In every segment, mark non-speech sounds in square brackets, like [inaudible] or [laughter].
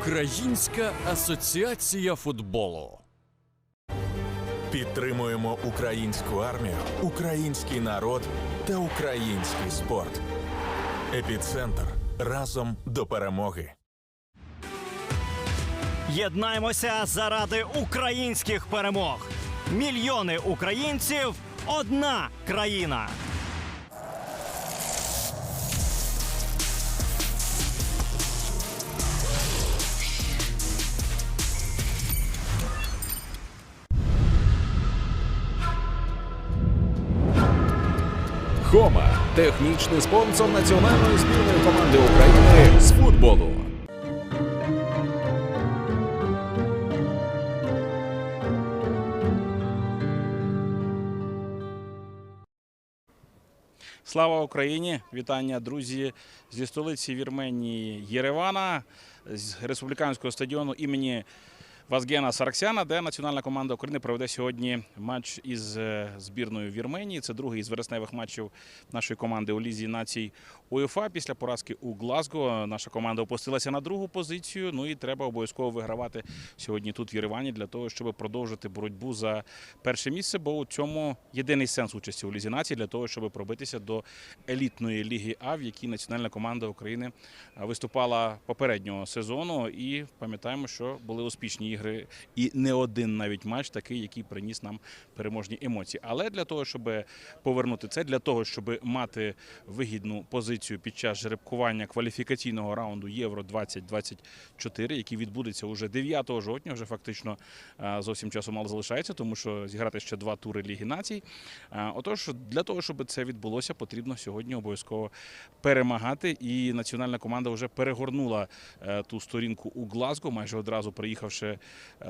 Українська асоціація футболу. Підтримуємо українську армію, український народ та український спорт. Епіцентр разом до перемоги. Єднаймося заради українських перемог. Мільйони українців одна країна. Хома технічний спонсор національної збірної команди України з футболу. Слава Україні! Вітання, друзі, зі столиці Вірменії Єревана, з республіканського стадіону імені Вазгена Сараксяна, де національна команда України проведе сьогодні матч із е, збірною Вірменії. Це другий із вересневих матчів нашої команди у Лізі націй УЄФА. Після поразки у Глазго наша команда опустилася на другу позицію. Ну і треба обов'язково вигравати сьогодні тут в Єревані для того, щоб продовжити боротьбу за перше місце. Бо у цьому єдиний сенс участі у Лізі націй для того, щоб пробитися до елітної ліги А, в якій національна команда України виступала попереднього сезону. І пам'ятаємо, що були успішні ігри, і не один навіть матч такий, який приніс нам переможні емоції. Але для того, щоб повернути це, для того, щоб мати вигідну позицію під час жеребкування кваліфікаційного раунду Євро 2024, який відбудеться уже 9 жовтня, вже фактично зовсім часу мало залишається, тому що зіграти ще два тури Ліги націй. Отож, для того, щоб це відбулося, потрібно сьогодні обов'язково перемагати. І національна команда вже перегорнула е, ту сторінку у Глазго, майже одразу приїхавши е,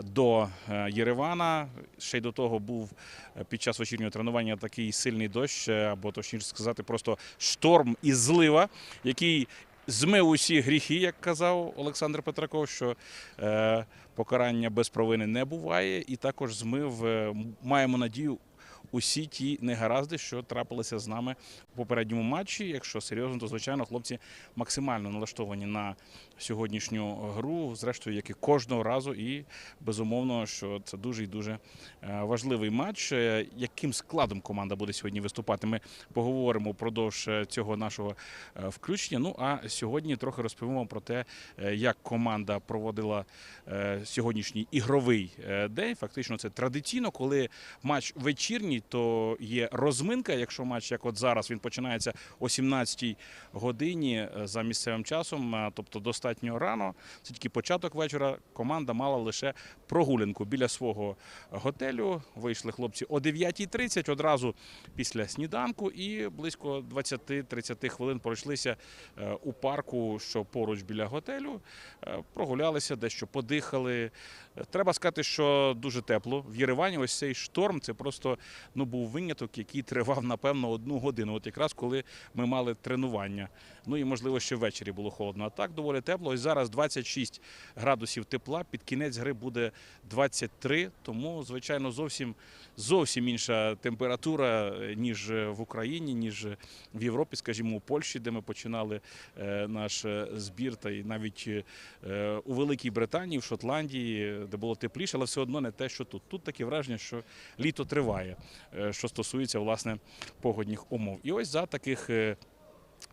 до е, Єревана. Ще й до того був е, під час вечірнього тренування такий сильний дощ, е, або точніше сказати, просто шторм і злива, який. Змив усі гріхи, як казав Олександр Петраков, що е, покарання без провини не буває, і також змив, е, маємо надію, усі ті негаразди, що трапилися з нами у попередньому матчі. Якщо серйозно, то звичайно хлопці максимально налаштовані на сьогоднішню гру, зрештою, як і кожного разу. І безумовно, що це дуже і дуже е, важливий матч. Е, Яким складом команда буде сьогодні виступати? Ми поговоримо впродовж е, цього нашого включення. Ну а сьогодні трохи розповімо про те, як команда проводила сьогоднішній ігровий день. Фактично, це традиційно, коли матч вечірній, то є розминка. Якщо матч, як от зараз, він починається о 17-й годині за місцевим часом, тобто достатньо рано. Це тільки початок вечора. Команда мала лише прогулянку біля свого готелю. Вийшли хлопці о 9.30 одразу після сніданку, і близько 20-30 хвилин пройшлися е, у парку, що поруч біля готелю. Е, Прогулялися, дещо подихали. Е, Треба сказати, що дуже тепло. В Єревані ось цей шторм це просто ну, був виняток, який тривав, напевно, одну годину. От якраз коли ми мали тренування. Ну і можливо ще ввечері було холодно. А так доволі тепло. Ось зараз 26 градусів тепла. Під кінець гри буде 23, тому звичайно зовсім зовсім інша температура е, ніж е, в Україні, ніж в Європі, скажімо, у Польщі, де ми починали е, наш збір, та й навіть у Великій Британії, в Шотландії, де було тепліше, але все одно не те, що тут. Тут таке враження, що літо триває, що стосується власне погодних умов. І ось за таких.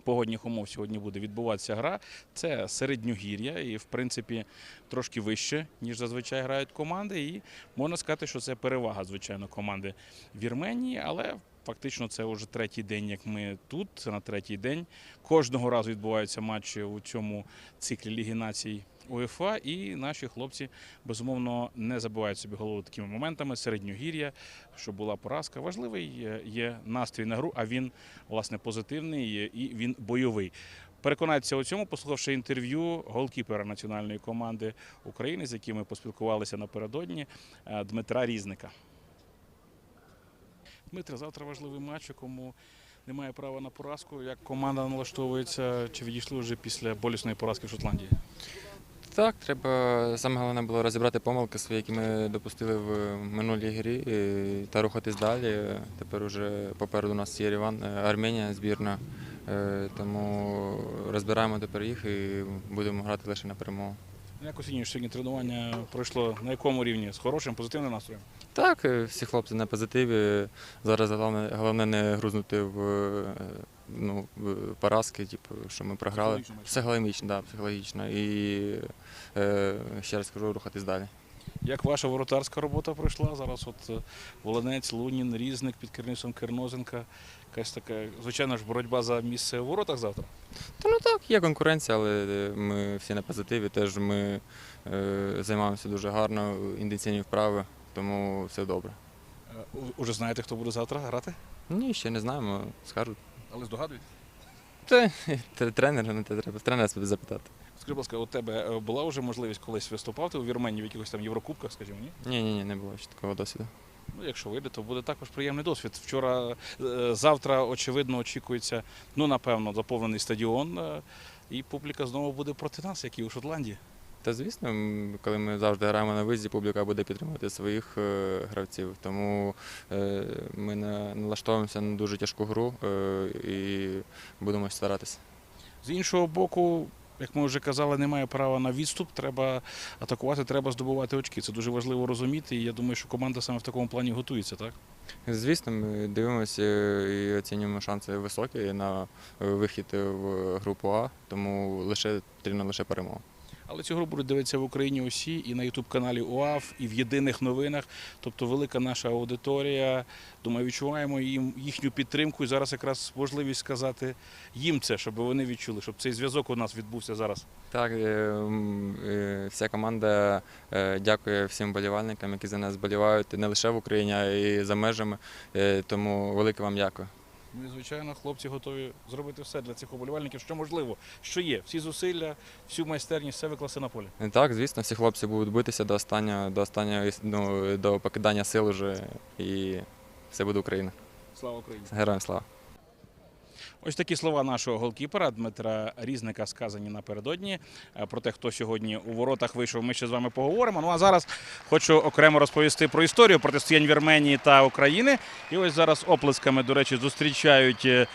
Погодних умов сьогодні буде відбуватися гра. Це середньогір'я і, в принципі, трошки вище, ніж зазвичай грають команди. І можна сказати, що це перевага, звичайно, команди Вірменії, але фактично це вже третій день, як ми тут. Це на третій день. Кожного разу відбуваються матчі у цьому циклі Ліги націй УЄФА, і наші хлопці безумовно не забивають собі голову такими моментами. Середньогір'я, що була поразка. Важливий е, є настрій на гру, а він власне позитивний і він бойовий. Переконайтеся у цьому, послухавши інтерв'ю голкіпера національної команди України, з яким ми поспілкувалися напередодні, е, Дмитра Різника. Дмитре, завтра важливий матч, якому немає права на поразку. Як команда налаштовується, чи відійшли вже після болісної поразки в Шотландії? Так, треба саме головне було розібрати помилки свої, які ми допустили в минулій грі та рухатись далі. Тепер уже попереду у нас є Єреван, е, Арменія збірна. Е, Тому розбираємо тепер їх і будемо грати лише на перемогу. Як оцінюєш сьогодні тренування пройшло на якому рівні? З хорошим, позитивним настроєм? Так, е, всі хлопці на позитиві. Зараз головне, головне не грузнути в, ну, в поразки, типу, що ми програли. Психологічно, да, психологічно. І ще раз кажу, рухатись далі. Як ваша воротарська робота пройшла? Зараз от е, Волинець, Лунін, Різник під керівництвом Кернозенка. Якась така, звичайно ж, боротьба за місце у воротах завтра. Та ну так, є конкуренція, але е, ми всі на позитиві. Теж ми е, займаємося дуже гарно, інтенсивні вправи, тому все добре. Е, Уже знаєте, хто буде завтра грати? Ні, ще не знаємо, скажуть. Але здогадуєте? Та, [laughs] тренер, не треба тренера себе запитати. Скажи, будь ласка, у тебе е, була вже можливість колись виступати у Вірменії в якихось там Єврокубках, скажімо, ні? Ні, ні, ні, не було ще такого досвіду. Ну, якщо вийде, то буде також приємний досвід. Вчора, е, завтра, очевидно, очікується, ну, напевно, заповнений стадіон, е, і публіка знову буде проти нас, як і у Шотландії. Та звісно, коли ми завжди граємо на виїзді, публіка буде підтримувати своїх гравців. Тому ми на- налаштовуємося на дуже тяжку гру і будемо старатися. З іншого боку, як ми вже казали, немає права на відступ. Треба атакувати, треба здобувати очки. Це дуже важливо розуміти. І я думаю, що команда саме в такому плані готується, так? Звісно, ми дивимося і оцінюємо шанси високі на вихід в групу А, тому лише потрібна лише перемога. Але цю гру будуть дивитися в Україні усі і на Ютуб-каналі УАФ, і в єдиних новинах. Тобто велика наша аудиторія. Думаю, відчуваємо їм їхню підтримку. І зараз якраз можливість сказати їм це, щоб вони відчули, щоб цей зв'язок у нас відбувся зараз. Так, е, е, вся команда е, дякує всім болівальникам, які за нас болівають не лише в Україні, а й за межами. Тому велике вам дякую. Ну і звичайно, хлопці готові зробити все для цих оболівальників, що можливо, що є. Всі зусилля, всю майстерність, все викласти на полі. Е, Так, звісно, всі хлопці будуть битися до останнього, до останнього ну, до покидання сил уже і все буде Україна. Слава Україні! Героям слава! Ось такі слова нашого голкіпера Дмитра Різника сказані напередодні. Е, Про те, хто сьогодні у воротах вийшов, ми ще з вами поговоримо. Ну а зараз хочу окремо розповісти про історію протистоянь Вірменії та України. І ось зараз оплесками, до речі, зустрічають е,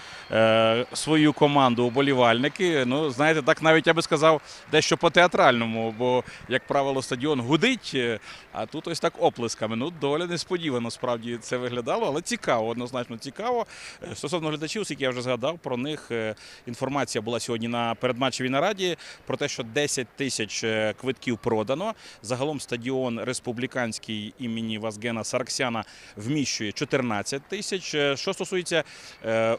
свою команду уболівальники. Ну, знаєте, так навіть я би сказав, дещо по-театральному, бо, як правило, стадіон гудить, е, а тут ось так оплесками. Ну, доволі несподівано справді це виглядало, але цікаво, однозначно цікаво. Е, Стосовно глядачів, оскільки я вже згадав, про них е, інформація була сьогодні на передматчевій нараді про те, що 10 тисяч е, квитків продано. Загалом стадіон республіканський імені Вазгена Сарксяна вміщує 14 тисяч. Е, Що стосується е,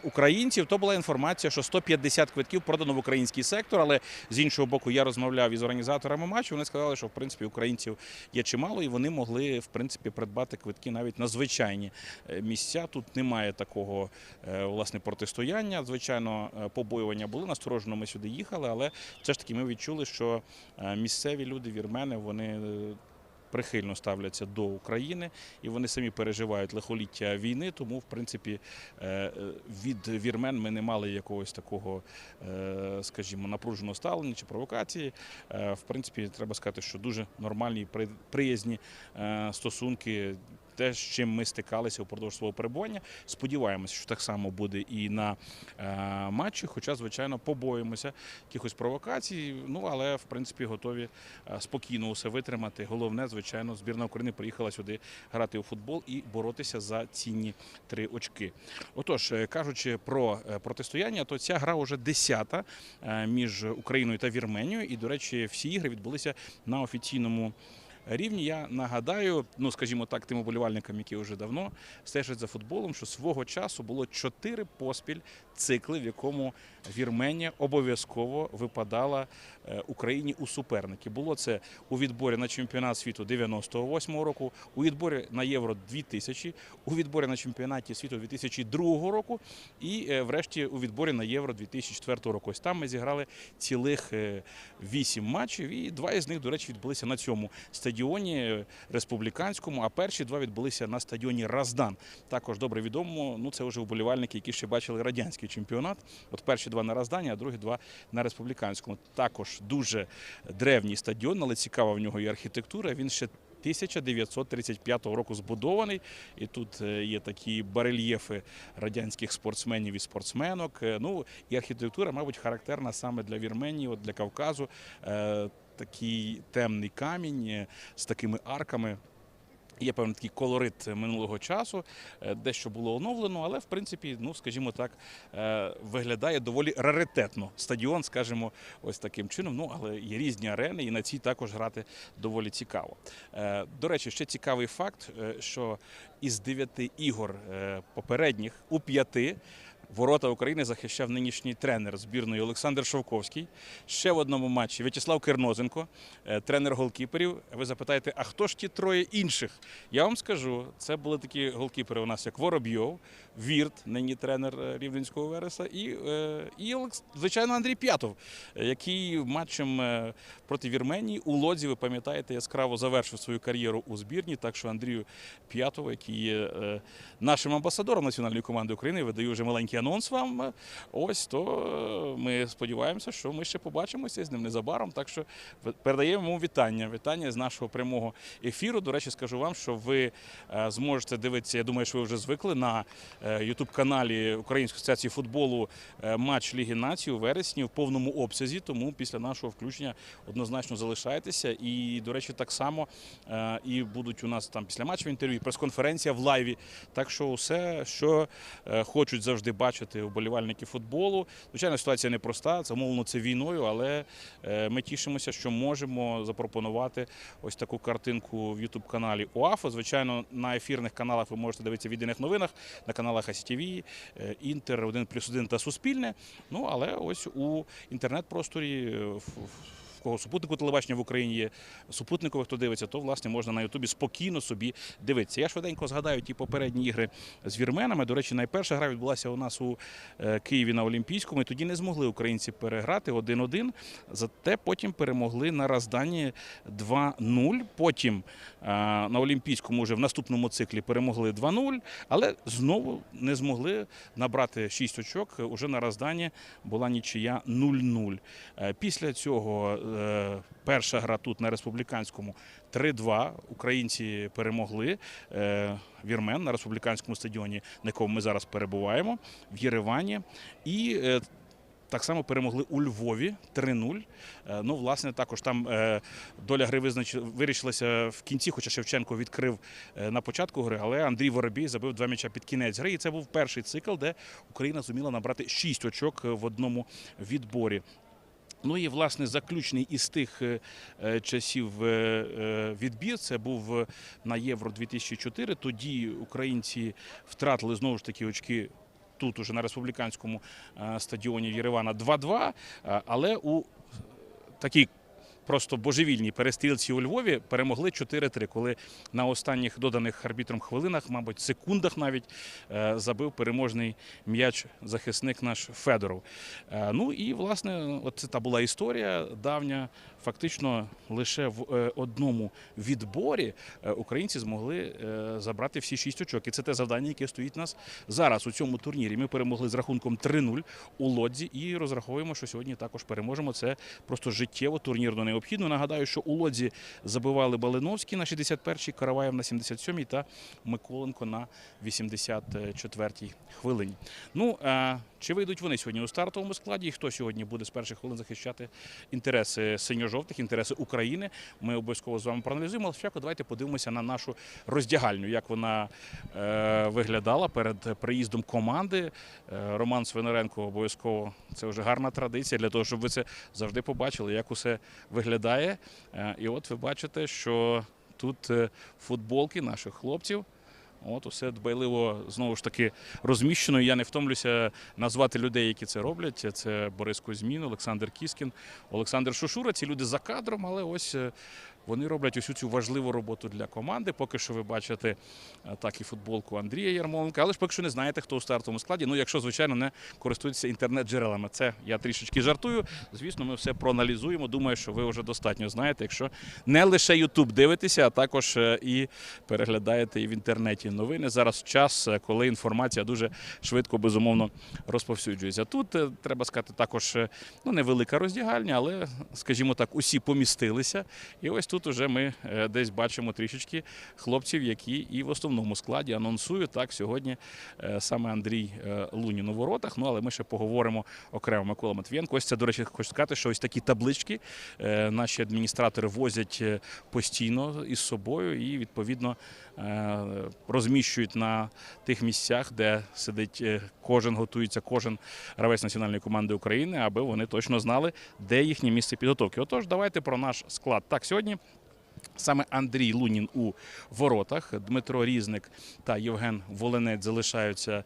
українців, то була інформація, що 150 квитків продано в український сектор. Але з іншого боку, я розмовляв із організаторами матчу. Вони сказали, що в принципі українців є чимало, і вони могли в принципі придбати квитки навіть на звичайні е, місця. Тут немає такого е, власне протистояння. Звичайно, е, побоювання були насторожено. Ми сюди їхали, але все ж таки ми відчули, що місцеві люди, вірмени, вони. Прихильно ставляться до України, і вони самі переживають лихоліття війни. Тому, в принципі, е, від вірмен ми не мали якогось такого, е, скажімо, напруженого ставлення чи провокації. Е, В принципі, треба сказати, що дуже нормальні, при- приязні стосунки. Те, з чим ми стикалися упродовж свого перебування. Сподіваємося, що так само буде і на е, матчі. Хоча, звичайно, побоїмося якихось провокацій. Ну але в принципі готові е, спокійно усе витримати. Головне, звичайно, збірна України приїхала сюди грати у футбол і боротися за цінні три очки. Отож, е, кажучи про протистояння, то ця гра вже десята між Україною та Вірменією. І, до речі, всі ігри відбулися на офіційному. Рівні я нагадаю, ну скажімо так, тим уболівальникам, які вже давно стежать за футболом, що свого часу було чотири поспіль цикли, в якому Вірменія обов'язково випадала е, Україні у суперники. Було це у відборі на чемпіонат світу 98-го року, у відборі на Євро 2000, у відборі на чемпіонаті світу 2002 року і, е, врешті, у відборі на Євро 2004 року. Ось там ми зіграли цілих е, вісім матчів, і два із них, до речі, відбулися на цьому стадіоні. Стадіоні республіканському, а перші два відбулися на стадіоні Раздан. Також добре відомо. Ну це вже вболівальники, які ще бачили радянський чемпіонат. От перші два на Раздані, а другі два на республіканському. Також дуже древній стадіон, але цікава в нього і архітектура. Він ще 1935 року збудований, і тут е, є такі барельєфи радянських спортсменів і спортсменок. Е, Ну і архітектура, мабуть, характерна саме для Вірменії, от для Кавказу. Такий темний камінь е, з такими арками. Є певний такий колорит минулого часу, е, дещо було оновлено, але в принципі, ну скажімо так, е, виглядає доволі раритетно. Стадіон, скажімо, ось таким чином. Ну але є різні арени, і на цій також грати доволі цікаво. До речі, ще цікавий факт, що із дев'яти ігор попередніх у п'яти. Ворота України захищав нинішній тренер збірної Олександр Шовковський. Ще в одному матчі В'ячеслав Кернозенко, е, тренер голкіперів. Ви запитаєте, а хто ж ті троє інших? Я вам скажу, це були такі голкіпери у нас, як Воробйов, Вірт, нині тренер е, Рівненського Вереса, і, е, і звичайно, Андрій П'ятов, який матчем е, проти Вірменії у Лодзі, ви пам'ятаєте, яскраво завершив свою кар'єру у збірні. Так що Андрію П'ятову, який є нашим амбасадором національної команди України, видаю вже маленький анонс вам. Ось то ми сподіваємося, що ми ще побачимося з ним незабаром. Так що передаємо йому вітання. Вітання з нашого прямого ефіру. До речі, скажу вам, що ви зможете дивитися. Я думаю, що ви вже звикли на ютуб каналі Української асоціації футболу е, матч Ліги Націй у вересні в повному обсязі. Тому після нашого включення однозначно залишайтеся. І, до речі, так само е, і будуть у нас там після матчу інтерв'ю, прес-конференція в лайві. Так що все, що е, хочуть завжди бачити вболівальники футболу. Звичайно, ситуація непроста, це мовно це війною, але е, ми тішимося, що можемо запропонувати ось таку картинку в youtube каналі УАФО. Звичайно, на ефірних каналах ви можете дивитися в єдиних новинах, на каналах АСТВ, Інтер, 1 плюс 1 та Суспільне. Ну але ось у інтернет-просторі. Е, в- в- в кого супутнику телебачення в Україні є супутникове, хто дивиться, то власне можна на Ютубі спокійно собі дивитися. Я швиденько згадаю ті попередні ігри з вірменами. До речі, найперша гра відбулася у нас у е, Києві на Олімпійському. Тоді не змогли українці переграти 1-1. Зате потім перемогли на розданні 2-0. Потім е, на Олімпійському вже в наступному циклі перемогли 2-0, але знову не змогли набрати 6 очок. Уже на розданні була нічия 0-0. Е, Після цього перша гра тут на республіканському 3-2. Українці перемогли е, вірмен на республіканському стадіоні, на якому ми зараз перебуваємо, в Єревані. І е, так само перемогли у Львові 3-0. Е, Ну, власне, також там е, доля гри вирішилася в кінці, хоча Шевченко відкрив е, на початку гри, але Андрій Воробій забив два м'яча під кінець гри. І це був перший цикл, де Україна зуміла набрати 6 очок е, в одному відборі. Ну і власне заключний із тих е, е, часів е, відбір. Це був на Євро 2004. Тоді українці втратили знову ж таки очки. Тут уже на республіканському стадіоні Єревана 2-2, е, але у такій просто божевільній перестрілці у Львові перемогли 4-3, коли на останніх доданих арбітром хвилинах, мабуть, секундах навіть е, забив переможний м'яч захисник наш Федоров. Е, Ну і власне, от це та була історія давня. Фактично лише в е, одному відборі українці змогли забрати всі шість очок. І це те завдання, яке стоїть у нас зараз у цьому турнірі. Ми перемогли з рахунком 3-0 у лодзі і розраховуємо, що сьогодні також переможемо. Це просто життєво турнірно необхідно. Нагадаю, що у лодзі забивали Балиновський на 61-й, Караваєв на 77-й та Миколенко на 84-й хвилині. Ну е, чи вийдуть вони сьогодні у стартовому складі? Хто сьогодні буде з перших хвилин захищати інтереси синьо-жовтих, інтереси України? Ми обов'язково з вами проаналізуємо. Але спочатку давайте подивимося на нашу роздягальню, як вона е, виглядала перед приїздом команди. Е, Роман Свинаренко обов'язково це вже гарна традиція для того, щоб ви це завжди побачили, як усе виглядає. Е, і от ви бачите, що тут е, футболки наших хлопців. От усе дбайливо знову ж таки розміщено. Я не втомлюся назвати людей, які це роблять. Це Борис Кузьмін, Олександр Кіскін, Олександр Шушура. Ці люди за кадром, але ось е, Вони роблять усю цю важливу роботу для команди. Поки що ви бачите е, так і футболку Андрія Ярмоленка, але ж поки що не знаєте, хто у стартовому складі. Ну, якщо, звичайно, не користуєтеся інтернет-джерелами. Це я трішечки жартую. Звісно, ми все проаналізуємо. Думаю, що ви вже достатньо знаєте, якщо не лише YouTube дивитеся, а також е, і переглядаєте і в інтернеті новини. Зараз час, е, коли інформація дуже швидко, безумовно, розповсюджується. Тут треба сказати, також ну, невелика роздягальня, але, скажімо так, усі помістилися. І ось тут уже ми е, десь бачимо трішечки хлопців, які і в основному складі анонсують так сьогодні е, саме Андрій е, Лунін у воротах. Ну але ми ще поговоримо окремо Микола Матвієнко. Ось це, до речі, хочу сказати, що ось такі таблички наші адміністратори возять постійно із собою і відповідно розміщують на тих місцях, де сидить е, кожен, готується кожен гравець національної команди України, аби вони точно знали, де їхнє місце підготовки. Отож, давайте про наш склад. Так, сьогодні. Саме Андрій Лунін у воротах, Дмитро Різник та Євген Волинець залишаються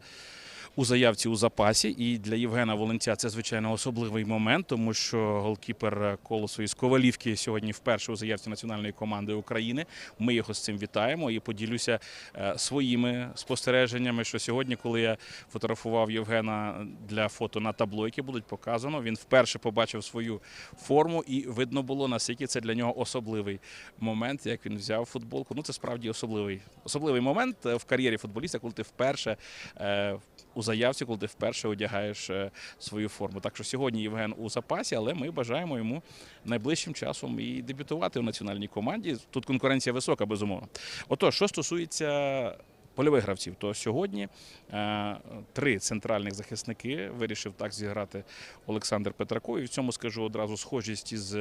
у заявці у запасі. І для Євгена Волинця це звичайно особливий момент, тому що голкіпер Колосу із Ковалівки сьогодні вперше у заявці національної команди України. Ми його з цим вітаємо і поділюся е, своїми спостереженнями. Що сьогодні, коли я фотографував Євгена для фото на табло, яке будуть показано, він вперше побачив свою форму, і видно було наскільки це для нього особливий момент, як він взяв футболку. Ну це справді особливий особливий момент е, в кар'єрі футболіста, коли ти вперше е, у заявці, коли ти вперше одягаєш е, свою форму. Так що сьогодні Євген у запасі, але ми бажаємо йому найближчим часом і дебютувати в національній команді. Тут конкуренція висока, безумовно. Отож, що стосується. Польових гравців, то сьогодні е, три центральних захисники вирішив так зіграти Олександр Петраков. І в цьому скажу одразу схожість із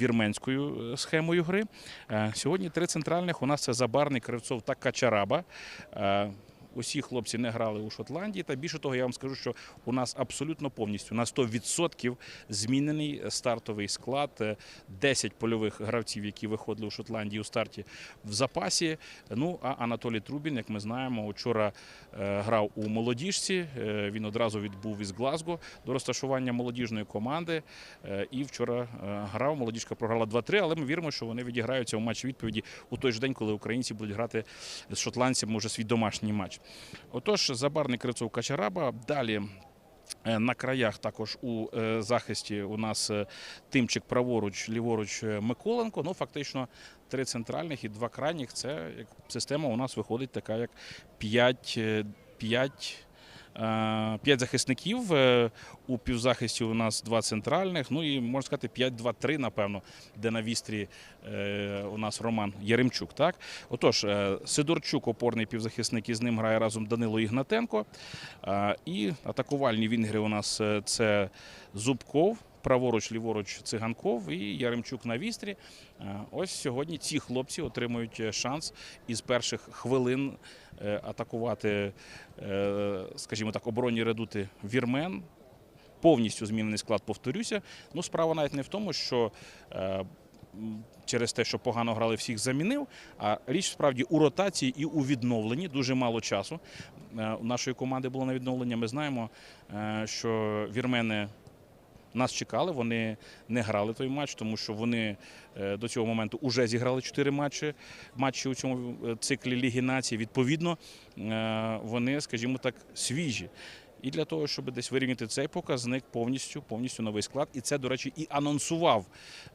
вірменською е, схемою гри. Е, сьогодні три центральних у нас це Забарний, Кривцов та Качараба. Е, Усі хлопці не грали у Шотландії. Та більше того, я вам скажу, що у нас абсолютно повністю на 100% змінений стартовий склад. Е, 10 польових гравців, які виходили у Шотландії у старті в запасі. Ну а Анатолій Трубін, як ми знаємо, вчора е, грав у молодіжці. Е, Він одразу відбув із Глазго до розташування молодіжної команди. Е, І вчора е, грав. Молодіжка програла 2-3, але ми віримо, що вони відіграються у матчі відповіді у той же день, коли українці будуть грати з шотландцями вже свій домашній матч. Отож, забарний Кривцов Качараба. Далі. е, На краях також у е, захисті у нас е, тимчик праворуч, ліворуч Миколенко. Ну, фактично, три центральних і два крайніх. Це як система у нас виходить така, як 5, 5 П'ять захисників е, у півзахисті у нас два центральних. Ну і можна сказати 5-2-3, напевно, де на вістрі е, у нас Роман Яремчук. Так, отож, е, Сидорчук, опорний півзахисник, із ним грає разом Данило Ігнатенко. Е, І атакувальні вінгри у нас е, це Зубков. Праворуч, ліворуч циганков і Яремчук на вістрі. Е, Ось сьогодні ці хлопці отримують е, шанс із перших хвилин е, атакувати, скажімо так, оборонні редути вірмен. Повністю змінений склад, повторюся. Ну, справа навіть не в тому, що через те, що погано грали, всіх замінив. А річ справді у ротації і у відновленні дуже мало часу. У нашої команди було на відновлення. Ми знаємо, що вірмени. Нас чекали, вони не грали той матч, тому що вони е, до цього моменту вже зіграли чотири матчі, матчі у цьому е, циклі Ліги націй. Відповідно, е, вони, скажімо так, свіжі. І для того, щоб десь вирівняти цей показник, повністю повністю новий склад. І це, до речі, і анонсував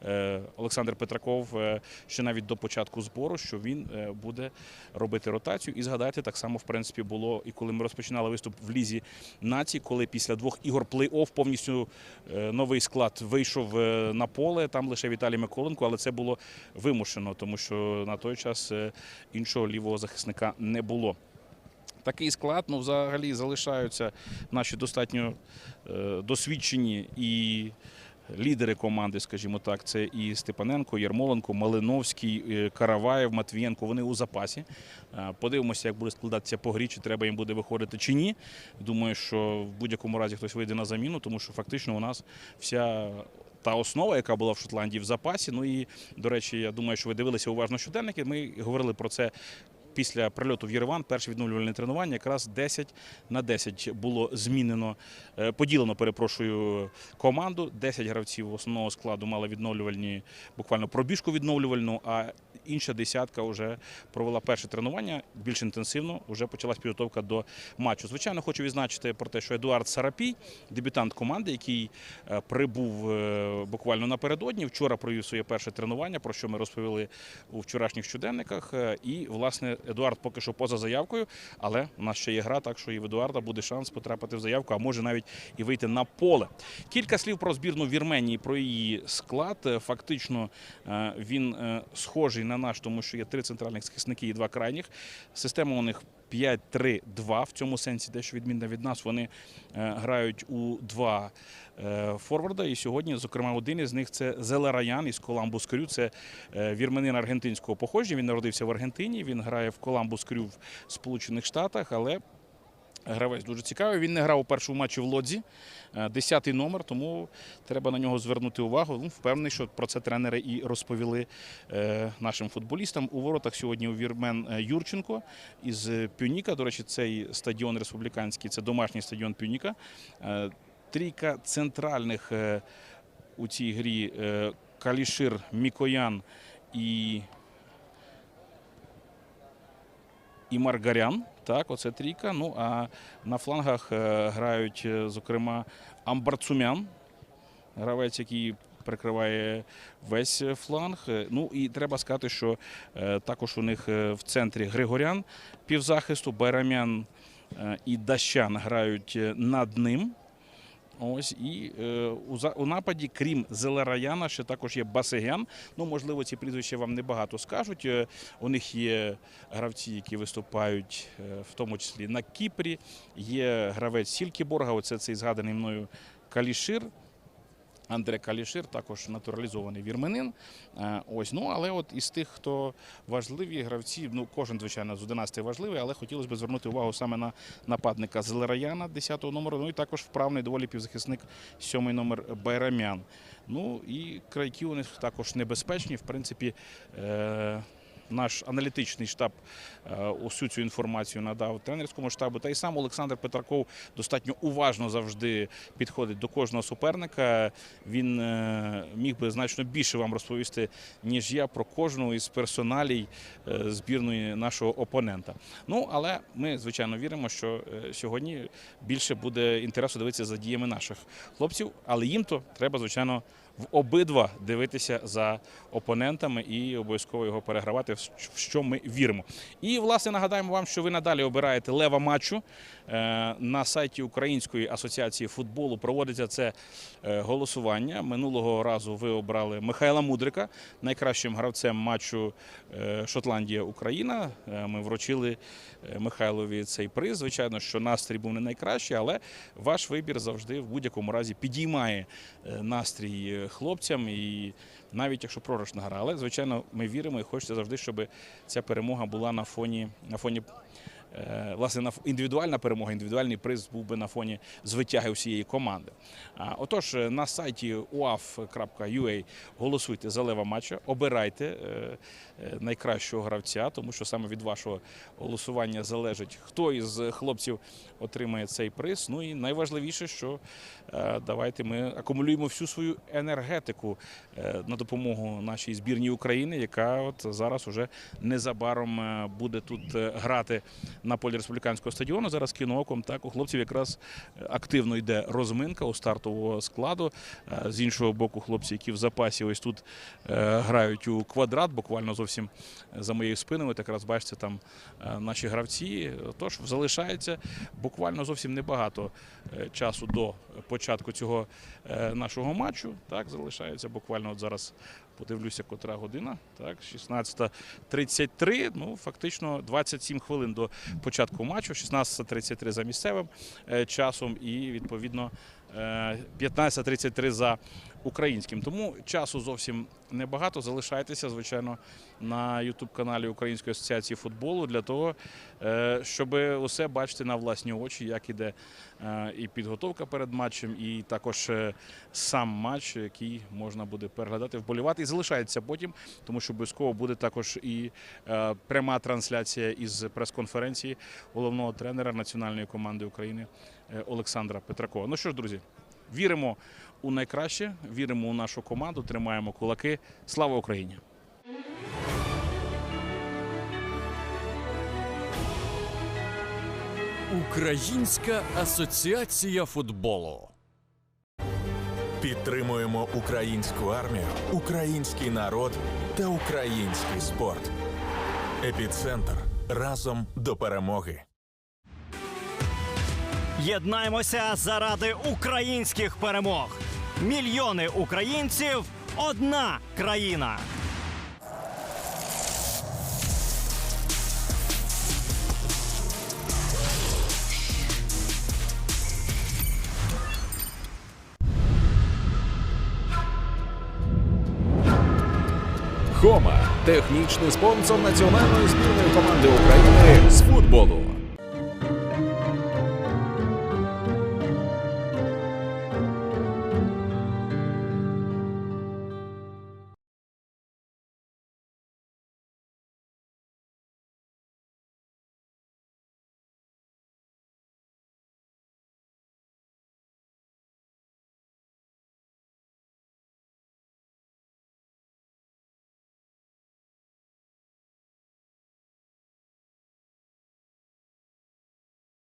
е, Олександр Петраков е, ще навіть до початку збору, що він е, буде робити ротацію. І згадайте, так само в принципі було і коли ми розпочинали виступ в лізі націй, коли після двох ігор плей-офф повністю новий склад вийшов на поле. Там лише Віталій Миколенко, але це було вимушено, тому що на той час іншого лівого захисника не було. Такий склад, ну, взагалі залишаються наші достатньо е, досвідчені і лідери команди, скажімо так, це і Степаненко, Ярмоленко, Малиновський, е, Караваєв, Матвієнко. Вони у запасі. Е, Подивимося, як буде складатися по грі, чи треба їм буде виходити чи ні. Думаю, що в будь-якому разі хтось вийде на заміну, тому що фактично у нас вся. Та основа, яка була в Шотландії в запасі. Ну і, до речі, я думаю, що ви дивилися уважно щоденники. Ми говорили про це після прильоту в Єреван перше відновлювальне тренування якраз 10 на 10 було змінено, е, поділено, перепрошую, команду. 10 гравців основного складу мали відновлювальні, буквально пробіжку відновлювальну, а інша десятка вже провела перше тренування більш інтенсивно. Вже почалась підготовка до матчу. Звичайно, хочу відзначити про те, що Едуард Сарапій, дебютант команди, який е, прибув е, буквально напередодні. Вчора провів своє перше тренування, про що ми розповіли у вчорашніх щоденниках. І, власне, Едуард поки що поза заявкою, але у нас ще є гра, так що і в Едуарда буде шанс потрапити в заявку, а може навіть і вийти на поле. Кілька слів про збірну Вірменії, про її склад. Фактично е, він е, схожий на наш, тому що є три центральних захисники і два крайніх. Система у них 5-3-2, в цьому сенсі дещо відмінне від нас. Вони е, грають у два е, форварда. І сьогодні, зокрема, один із них це Зеле Раян із Коламбус Крю. Це е, вірменин аргентинського походження. Він народився в Аргентині. Він грає в Коламбус Крю в Сполучених Штатах, але Гравець дуже цікавий. Він не грав у першому матчі в Лодзі, Е, десятий номер, тому треба на нього звернути увагу. Ну, впевнений, що про це тренери і розповіли е, нашим футболістам. У воротах сьогодні у Вірмен е, Юрченко із Пюніка. До речі, цей стадіон республіканський, це домашній стадіон Пюніка. Трійка центральних у цій грі Калішир, Мікоян і і Маргарян. Так, оце трійка. Ну а на флангах е, грають, е, зокрема, Амбарцумян, гравець, який прикриває весь е, фланг. Ну і треба сказати, що також у них в центрі Григорян півзахисту, Байрамян і Дащан грають над ним. Ось і е, у, за- у нападі, крім Зелераяна, ще також є Басегян. Ну, можливо, ці прізвища вам небагато скажуть. Е, у них є гравці, які виступають, е, в тому числі на Кіпрі. Є гравець Сількіборга, оце цей згаданий мною Калішир. Андре Калішир, також натуралізований вірменин. Е, Ось, ну але от із тих, хто важливі гравці, ну кожен, звичайно, з 11 важливий, але хотілося б звернути увагу саме на нападника Зелераяна, 10-го номеру. Ну і також вправний доволі півзахисник, 7-й номер Байрамян. Ну і крайки у них також небезпечні. В принципі, е- наш аналітичний штаб е, усю цю інформацію надав тренерському штабу. Та й сам Олександр Петраков достатньо уважно завжди підходить до кожного суперника. Він е, міг би значно більше вам розповісти, ніж я про кожну із персоналій е, збірної нашого опонента. Ну але ми звичайно віримо, що сьогодні більше буде інтересу дивитися за діями наших хлопців, але їм то треба, звичайно. В обидва дивитися за опонентами і обов'язково його перегравати, в що ми віримо. І власне нагадаємо вам, що ви надалі обираєте лева матчу на сайті Української асоціації футболу. Проводиться це е, голосування. Минулого разу ви обрали Михайла Мудрика найкращим гравцем матчу е, Шотландія-Україна. Е, Ми вручили е, Михайлові цей приз. Звичайно, що настрій був не найкращий, але ваш вибір завжди в будь-якому разі підіймає е, настрій е, хлопцям. І навіть якщо пророчна гра. Але звичайно, ми віримо і хочеться завжди, щоб ця перемога була на фоні на фоні. Е, Власне, індивідуальна перемога, індивідуальний приз був би на фоні звитяги всієї команди. Отож, е, на сайті uaf.ua голосуйте за лева матча, обирайте е, найкращого гравця, тому що саме від вашого голосування залежить, хто із хлопців отримає цей приз. Ну і найважливіше, що е, давайте ми акумулюємо всю свою енергетику е, на допомогу нашій збірній України, яка от зараз уже незабаром е, буде тут е, грати на полі республіканського стадіону. Зараз кіно оком. Так у хлопців якраз е, активно йде розминка у стартового складу. Е, З іншого боку, хлопці, які в запасі ось тут е, грають у квадрат, буквально зовсім за моєю спиною. От якраз бачите, там е, наші гравці. Тож залишається буквально зовсім небагато е, часу до початку цього е, нашого матчу. Так, залишається буквально от зараз. Подивлюся, котра година. Так, 16.33. Ну, фактично 27 хвилин до початку матчу, 16.33 за місцевим е, часом і відповідно е, 15.33 за українським. Тому часу зовсім небагато. Залишайтеся, звичайно, на Ютуб-каналі Української асоціації футболу для того, е, щоб усе бачити на власні очі, як іде е, і підготовка перед матчем, і також е, сам матч, який можна буде переглядати, вболівати. І залишається потім, тому що обов'язково буде також і пряма трансляція із прес-конференції головного тренера національної команди України Олександра Петракова. Ну що ж, друзі, віримо у найкраще, віримо у нашу команду, тримаємо кулаки. Слава Україні! Українська асоціація футболу. Підтримуємо українську армію, український народ та український спорт. Епіцентр разом до перемоги. Єднаймося заради українських перемог. Мільйони українців одна країна. Хома технічний спонсор національної збірної команди України з футболу.